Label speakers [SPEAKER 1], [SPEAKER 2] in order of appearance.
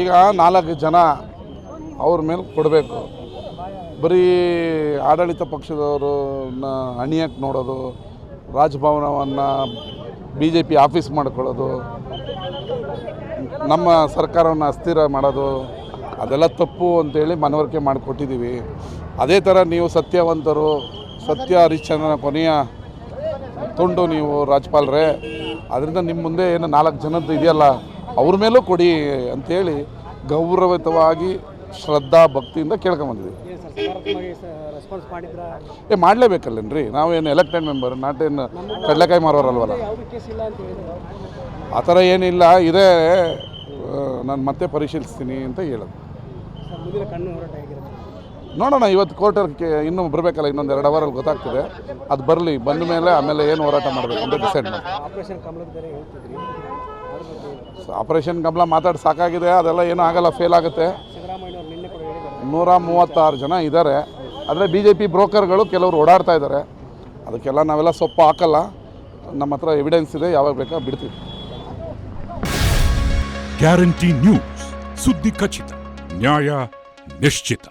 [SPEAKER 1] ಈಗ ನಾಲ್ಕು ಜನ ಅವ್ರ ಮೇಲೆ ಕೊಡಬೇಕು. ಬರೀ ಆಡಳಿತ ಪಕ್ಷದವ್ರನ್ನ ಅಣಿಯಕ್ಕೆ ನೋಡೋದು, ರಾಜಭವನವನ್ನು ಬಿ ಜೆ ಪಿ ಆಫೀಸ್ ಮಾಡ್ಕೊಳ್ಳೋದು, ನಮ್ಮ ಸರ್ಕಾರವನ್ನು ಅಸ್ಥಿರ ಮಾಡೋದು, ಅದೆಲ್ಲ ತಪ್ಪು ಅಂತೇಳಿ ಮನವರಿಕೆ ಮಾಡಿಕೊಟ್ಟಿದ್ದೀವಿ. ಅದೇ ಥರ ನೀವು ಸತ್ಯವಂತರು, ಸತ್ಯ ಹರಿಶ್ಚಂದ್ರನ ಕೊನೆಯ ತುಂಡು ನೀವು ರಾಜ್ಪಾಲ್ರೇ ಅದರಿಂದ ನಿಮ್ಮ ಮುಂದೆ ಏನು ನಾಲ್ಕು ಜನದ್ದು ಇದೆಯಲ್ಲ ಅವ್ರ ಮೇಲೂ ಕೊಡಿ ಅಂತೇಳಿ ಗೌರವಿತವಾಗಿ ಶ್ರದ್ಧಾ ಭಕ್ತಿಯಿಂದ ಕೇಳ್ಕೊಂಬಂದಿದ್ದೀವಿ
[SPEAKER 2] ಮಾಡಿದ್ರಾ?
[SPEAKER 1] ಏ ಮಾಡಲೇಬೇಕಲ್ಲೇನ್ರಿ? ನಾವೇನು ಎಲೆಕ್ಟೆಡ್ ಮೆಂಬರ್ ನಾಟೇನು ಕಡಲೆಕಾಯಿ ಮಾರೋರಲ್ವಲ್ಲ? ಆ ಥರ ಏನಿಲ್ಲ ಇದೇ ನಾನು ಮತ್ತೆ ಪರಿಶೀಲಿಸ್ತೀನಿ ಅಂತ ಹೇಳೋದು. ನೋಡೋಣ ಇವತ್ತು ಕೋರ್ಟರ್ಗೆ ಇನ್ನೂ ಬರಬೇಕಲ್ಲ ಇನ್ನೊಂದು ಎರಡು ಅವರಲ್ಲಿ ಗೊತ್ತಾಗ್ತದೆ. ಅದು ಬರಲಿ ಬಂದ ಮೇಲೆ ಆಮೇಲೆ ಏನು ಹೋರಾಟ ಮಾಡಬೇಕು ಅಂತ ಡಿಸೈಡ್ ಮಾಡಿ. ಆಪರೇಷನ್ ಕಮಲ ಮಾತಾಡಿ ಸಾಕಾಗಿದೆ ಅದೆಲ್ಲ ಏನೂ ಆಗಲ್ಲ ಫೇಲ್ ಆಗುತ್ತೆ.
[SPEAKER 2] ಸಿದ್ದರಾಮಯ್ಯ ಅವರು ನಿನ್ನೆ ಕೂಡ ಹೇಳಿದ್ದಾರೆ.
[SPEAKER 1] ನೂರ ಮೂವತ್ತಾರು ಜನ ಇದ್ದಾರೆ ಆದರೆ ಬಿ ಜೆ ಪಿ ಬ್ರೋಕರ್ಗಳು ಕೆಲವರು ಓಡಾಡ್ತಾ ಇದ್ದಾರೆ ಅದಕ್ಕೆಲ್ಲ ನಾವೆಲ್ಲ ಸೊಪ್ಪು ಹಾಕಲ್ಲ. ನಮ್ಮ ಹತ್ರ ಎವಿಡೆನ್ಸ್ ಇದೆ ಯಾವಾಗ ಬೇಕಾ ಬಿಡ್ತೀವಿ.
[SPEAKER 3] ಗ್ಯಾರಂಟಿ ನ್ಯೂಸ್ ಸುದ್ದಿ ಖಚಿತ ನ್ಯಾಯ ನಿಶ್ಚಿತ.